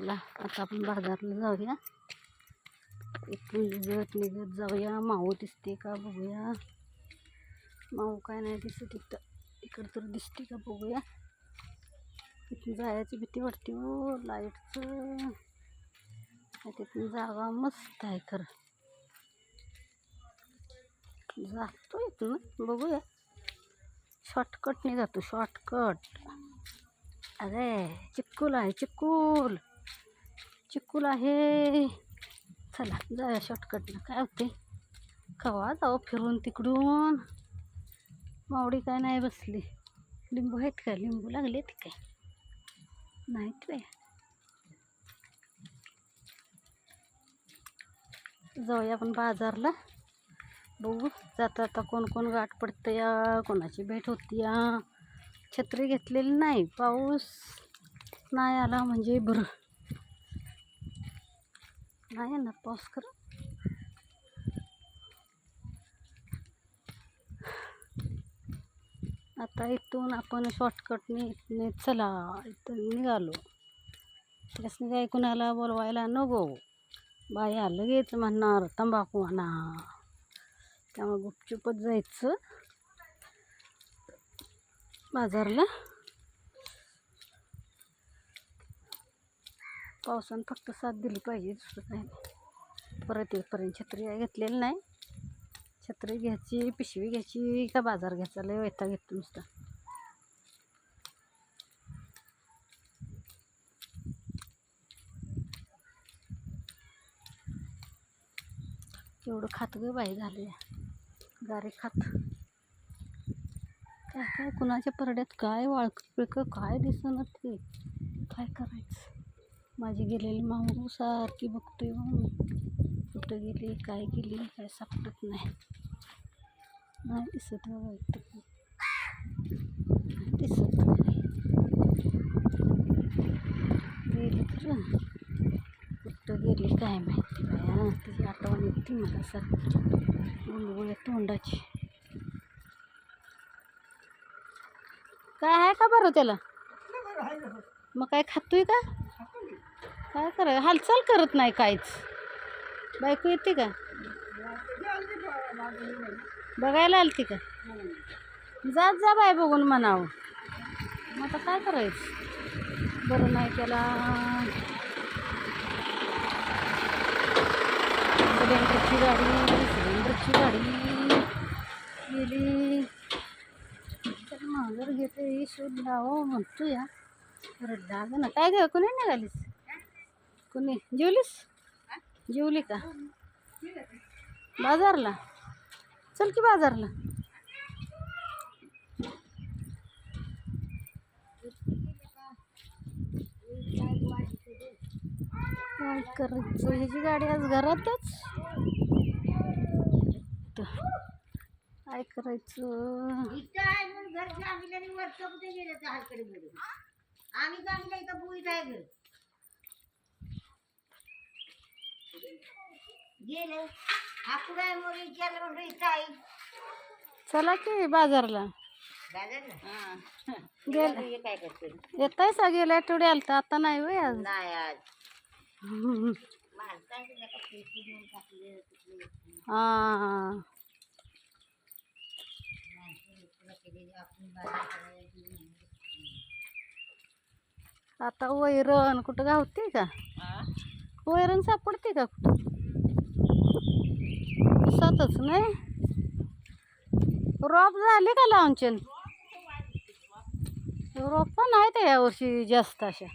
चला आता आपण बाजारला जाऊया. इथून निघत निघत जाऊया. माऊ दिसते का बघूया. माऊ काय नाही दिसत इथं. इकडं तर दिसते का बघूया. इथून जायची भीती वाटते हो लाईटचं. तिथून जागा मस्त आहे खरं. जातो इथून बघूया. शॉर्टकटने जातो शॉर्टकट अरे चिक्कूल आहे चिक्कूल. चिकूल आहे. चला जाऊया शॉर्टकटनं काय होते कवा जाऊ फिरून तिकडून? मावडी काय नाही बसली. लिंबू आहेत का? लिंबू लागले ते काय? नाहीत रे जाऊया आपण बाजारला. बघू जाता आता कोण कोण गाठ पडतं या कोणाची भेट होती या छत्री घेतलेली नाही पाऊस नाही आला म्हणजे बरं. नाही ना पाऊस खरं आता इथून आपण शॉर्टकटने इथने चला. इथून निघालो. त्यासनी काही कुणाला बोलवायला नको? बाया लगेच म्हणणार तंबाखू आणा. त्यामुळे गुपचुपच जायचं. बाजारला. पावसानं फक्त साथ दिली पाहिजे दुसरं काही नाही. परत येईपर्यंत छत्री घेतलेली नाही. छत्री घ्यायची पिशवी घ्यायची का बाजार घ्यायचा? लय वैता घेतो नुसता. एवढं खात ग बाई झाले. गारे खात. काय काय कुणाच्या परड्यात काय वाळक पिळकं काय दिसणार ते? काय करायचं? माझी गेलेली माऊ सारखी बघतोय मग मी. कुठं गेली काय गेली काय सापडत नाही. नाही दिसत नाही गेली खरं कुठं गेली काय माहिती बाया तिची आठवण येते मला सारखी. गुळगुळ्या तोंडाची. काय आहे का बरं त्याला? मग काय खातोय का? काय करा हालचाल करत नाही काहीच. बायको येते का? बघायला आलती का? जात जा बाय बघून म्हणावं. मग आता काय करायचं? बरं नाही त्याला सिलेंडरची गाडी सिलेंडरची गाडी गेली. तर माघार घेते शोध लावा म्हणतो या बरं लाग ना. काय घ्या कोणी निघालीस? कोणी? जेवलीस? जेवली का? बाजारला? चल की बाजारला. काय करायचं? ह्याची गाडी आज घरातच. काय करायचं? इथं आहे म्हणून घर चांगलं आणि वरचं कुठे गेलं त्या हलकडे मध्ये आम्ही चांगलं इथं बुईत आहे घर गेले. विचारलं म्हणलं इथं चला की बाजारला. दादा गेल. हे काय करते येताय सा गेल्या आठवडे आलता. आता नाही वय आज. नाही आज. हम्म. माणसांचे नका पैसे देऊन टाकले कुठले हा. आपण बाजार करायला गेलो. आता वैरण कुठं गावते का? वैरण सापडते का कुठं? पावसातच नाही. रोप झाले का लावूनचे रोप पण आहेत यावर्षी जास्त अशा.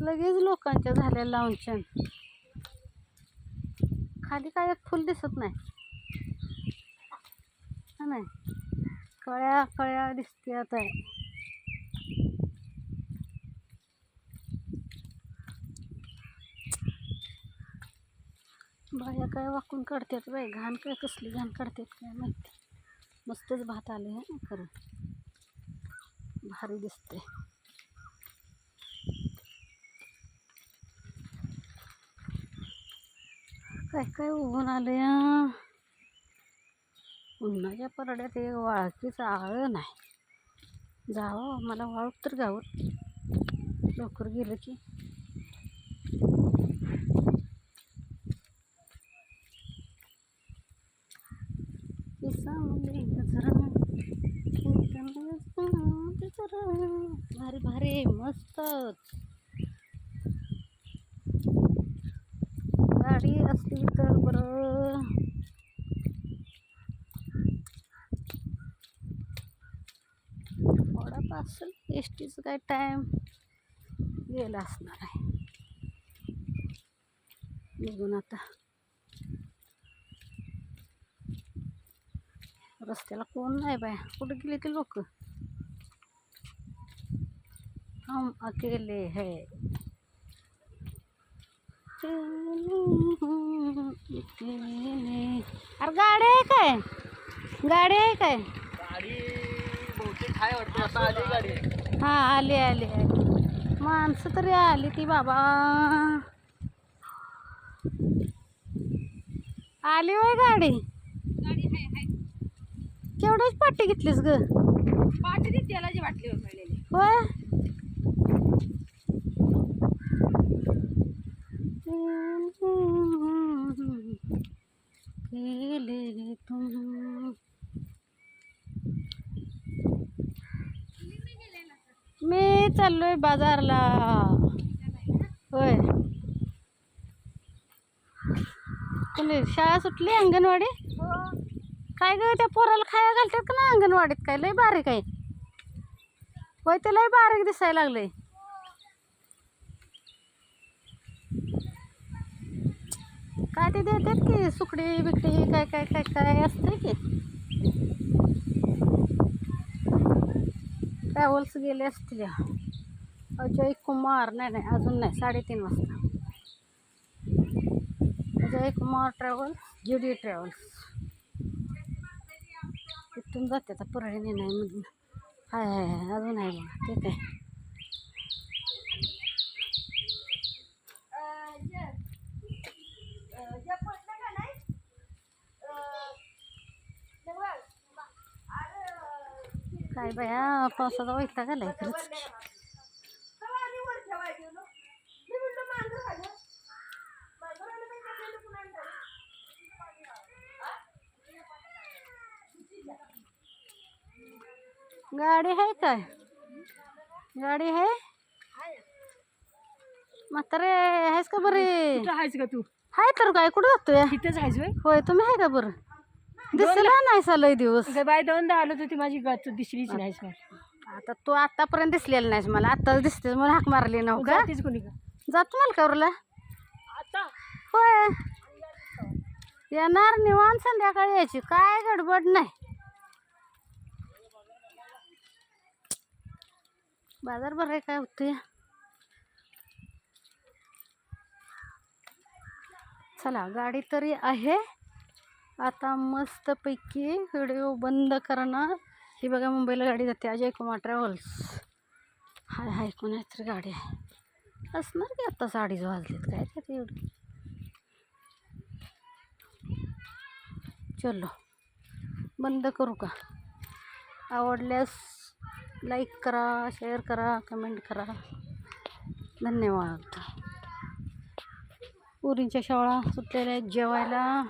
लगेच लोकांच्या झाल्या लावूनच्या खाली काय फुल दिसत नाही. नाही. कळ्या कळ्या दिसते आता बाया काय वाकून काढतात बाई? घाण काय कसली घाण काढतात काय माहिती? मस्तच भात आले आहे ना खरं. भारी दिसते काय काय उभून आले उन्हाच्या परड्यात एक वाळकीच आळ नाही. जावं मला वाळूक तर गावं लवकर गेलं की. भारी भारी मस्तच गाडी असली तर बरं. वडापाव असेल एस टीचं काय टाईम गेला असणार आहे. निघून आता. रस्त्याला कोण नाही बाया. कुठे गेले ते लोक? हम अकेले है. अरे गाडी आहे. काय गाडी आहे. काय गाडी बहुतेक आहे वाटतं आता आली गाडी. हा आली आली आली. माणसं तरी आली ती बाबा. आली होय गाडी. केवढीच पाटी घेतलीस ग? पाठी त्याला जी वाटली होय? केले तुम मी चाललोय बाजारला. होय. शाळा सुटली अंगणवाडी? काय ग त्या पोराला खायला घालतात का ना अंगणवाडीत? काय लय बारीक आहे. होय ते लय बारीक दिसायला लागलंय. काय ते देतात की सुकडी बिकडी काय काय काय काय असतंय की? ट्रॅव्हल्स गेले असतील. अजय कुमार नाही नाही अजून नाही साडेतीन वाजता. Ajay Kumar travels G D travels. इथून जाते आता परळीने नाही मधून हाय हाय हाय अजून आहे बघा ते काय बाया पावसाचा वैताग आलाय खरंच. गाडी आहे काय? गाडी आहे? म्हातारे आहेस का बरे? आहेस का तू? हाय तर काय? कुठं जातोय? तिथेच आहेस होय? होय तुम्ही आहे का बरं? दिसला नाही सालय दिवस. ग बाय दोनदा आलो होती माझी गात दिसलीच नाहीस आता तू आतापर्यंत दिसलेला नाहीस मला. आताच दिसतेस मला हाक मारली नव्ह का? जातीच कोणी का? जातो मला कवरला. आता? होय. येणार निवांत संध्याकाळी यायची. काय गडबड नाही. बाजार भराय काय होते चला गाडी तरी आहे. आता मस्तपैकी व्हिडिओ बंद करणार. ही बघा मुंबईला गाडी जाते. अजय कुमार ट्रॅव्हल्स. हाय हाय कोणातरी गाडी आहे? असणार की आत्ताच साडीच वाजलीत? काय ते एवढी. चलो बंद करू का? आवडल्यास लाईक करा शेअर करा कमेंट करा. धन्यवाद. पुरींच्या शाळा सुटलेल्या आहेत जेवायला.